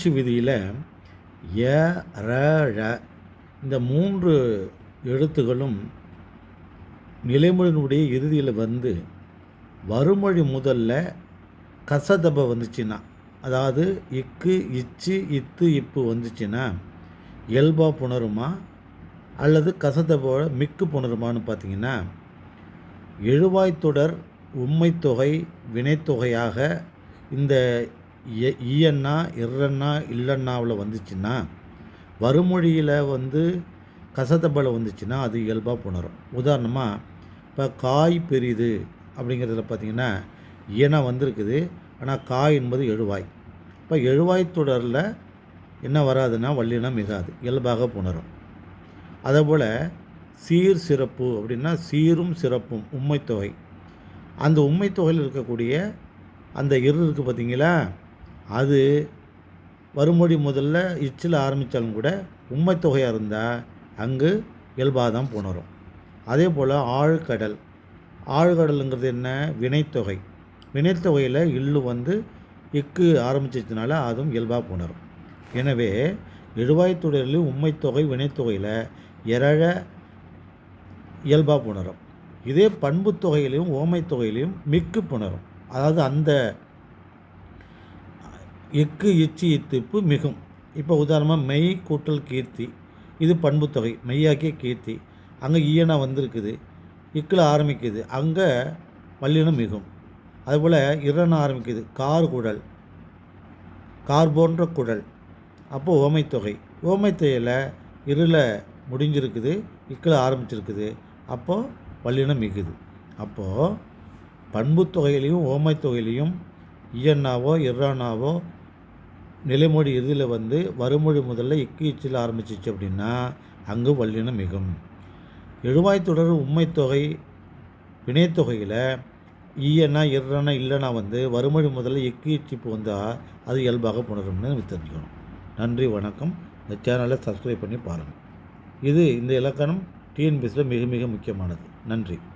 புணர்ச்சி விதியில் எ ர ழ இந்த மூன்று எழுத்துகளும் நிலைமொழியினுடைய இறுதியில் வந்து வறுமொழி முதல்ல கசதப வந்துச்சுன்னா அதாவது இக்கு இச்சு இத்து இப்பு வந்துச்சுன்னா இயல்பா புணருமா? அல்லது கசதபோட மிக்கு புணருமான்னு பார்த்தீங்கன்னா எழுவாய்த்தொடர் உண்மைத்தொகை வினைத்தொகையாக இந்த எ- ஈயன்னா இர்ரண்ணா இல்லன்னாவில் வந்துச்சுன்னா வறுமொழியில் வந்து கசதபல வந்துச்சுன்னா அது இயல்பாக புணரும். உதாரணமாக இப்போ காய் பெரிது அப்படிங்கிறதுல பார்த்தீங்கன்னா ஈயனா வந்திருக்குது. ஆனால் காய் என்பது எழுவாய். இப்போ எழுவாய் தொடரில் என்ன வராதுன்னா வல்லினம் மிகாது. இயல்பாக புணரும். அதேபோல் சீர் சிறப்பு அப்படின்னா சீரும் சிறப்பும் உண்மைத்தொகை அந்த உண்மைத்தொகையில் இருக்கக்கூடிய அந்த இரு இருக்குது பார்த்தீங்களா அது வருமொழி முதல்ல இச்சில் ஆரம்பித்தாலும் கூட உண்மைத்தொகையாக இருந்தால் அங்கு இயல்பாக தான் புணரும். அதே போல் ஆழ்கடல். ஆழ்கடலுங்கிறது என்ன? வினைத்தொகை வினைத்தொகையில் இல்லு வந்து இக்கு ஆரம்பிச்சதுனால அதுவும் இயல்பாக புணரும். எனவே எழுவாய்த்துடலில் உண்மைத்தொகை வினைத்தொகையில் எரழ இயல்பாக புணரும். இதே பண்புத்தொகையிலையும் ஓமைத்தொகையிலையும் தொகையிலையும் மிக்கு புணரும். அதாவது அந்த எக்கு இச்சு இத்திப்பு மிகும். இப்போ உதாரணமாக மெய் கூட்டல் கீர்த்தி. இது பண்புத்தொகை மெய்யாக்கிய கீர்த்தி. அங்கே ஈயனா வந்திருக்குது. இக்கில் ஆரம்பிக்குது. அங்கே வல்லினம் மிகும். அதுபோல் இரன ஆரம்பிக்குது. கார் குழல் கார் போன்ற குழல் அப்போ ஓமைத்தொகை. ஓமைத்தொகையில் இருள முடிஞ்சிருக்குது. இக்கில் ஆரம்பிச்சிருக்குது. அப்போது வல்லினம் மிகுது. அப்போது பண்புத்தொகையிலையும் ஓமைத்தொகையிலையும் தொகையிலையும் இயன்னாவோ இர்ரானாவோ நிலைமொழி இறுதியில் வந்து வறுமொழி முதல்ல இக்கு இச்சில் ஆரம்பிச்சிச்சு அப்படின்னா அங்கு வல்லினம் மிகும். எழுவாய் தொடர் உண்மைத் தொகை வினைத்தொகையில் ஈயனா இர்றனா இல்லைனா வந்து வறுமொழி முதல்ல இக்கு இச்சிப்பு வந்தால் அது இயல்பாக புணரும்னு தெரிஞ்சுக்கணும். நன்றி வணக்கம். இந்த சேனலை சப்ஸ்கிரைப் பண்ணி பாருங்கள் இது இந்த இலக்கணம் டிஎன்பிஎஸில் மிக மிக முக்கியமானது. நன்றி.